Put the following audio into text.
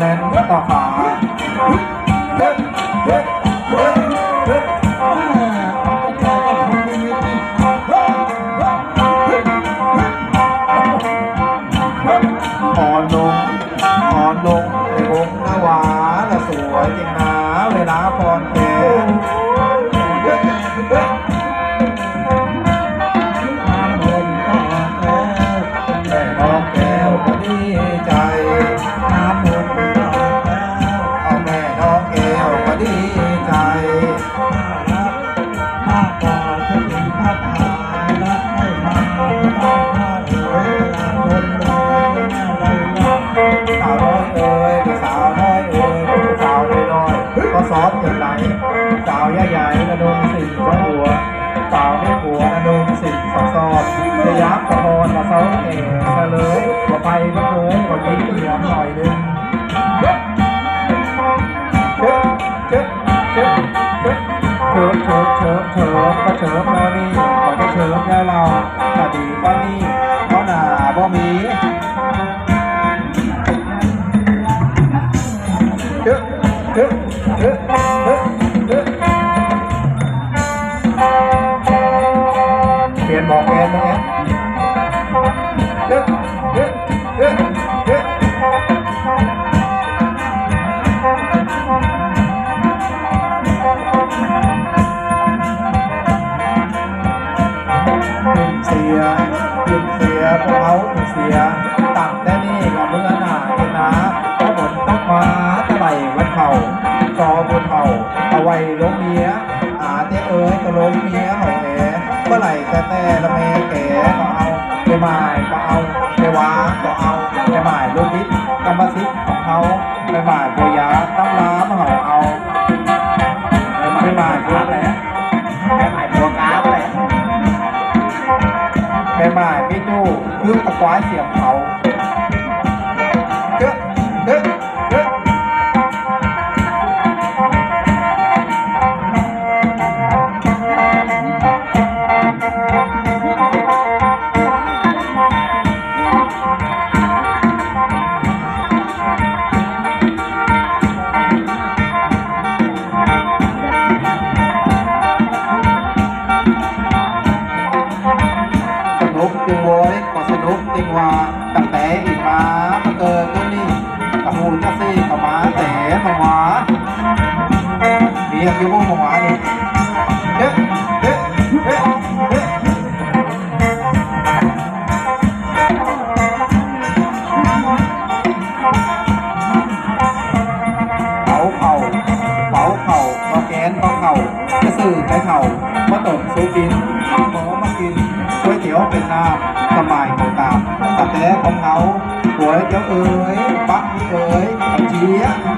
แนนุ่ออ่อนลงอ่อนลงอ้ผมาหวานน่ะสวยจริงนะเวลาพรแกแม่น้องแก้วดี ระดมสิ่งสองหัวสาวไม่หัวระดมสิ่งสองซอบสยามสะพรละเซาเอ๋เฉลยว่าไปก็เคยว่านี้เหลือหน่อยนึงเจ๊ะเจ๊ะเจ๊ะเจ๊ะเจ๊ะเฉิบเฉิบเฉิบเฉิบก็เฉิบแล้วนี่ก็จะเฉิบแล้วเราถ้าดีกว่านี้ อ๊ เมื่อไหร่แต่แต่ละเมแก่ก็เอาไปหมายก็เอาไปว้าก็เอาไปหมายลูกนิดกรรมสิทธิ์ของเขาไปหมายปัวยาตั้งร้านมาเห่าเอาไปหมายพักแหละแม่หมายตัวกาอะไรแม่หมายพี่จู้คือตะควายเสียงเขาเอ๊ะเอ๊ะเอ๊ มามาเกิดตัวนี้กระหูจะซี่กับมาแต่มาหวามีอย่างอยู่บ่มาหวานี่เอ๊ะเอ๊ะเอ๊ะเอ๊ะเผาเข่าเผาเข่ามาแกนมาเข่าจะสื่อไปเข่ามาต้มซุปกินหมอมากินก๋วยเตี๋ยวเป็นน้ำสบาย ของตามแต่แต่ของเขาก๋วยเตี๋ยวเอ๋ยปักนี่เ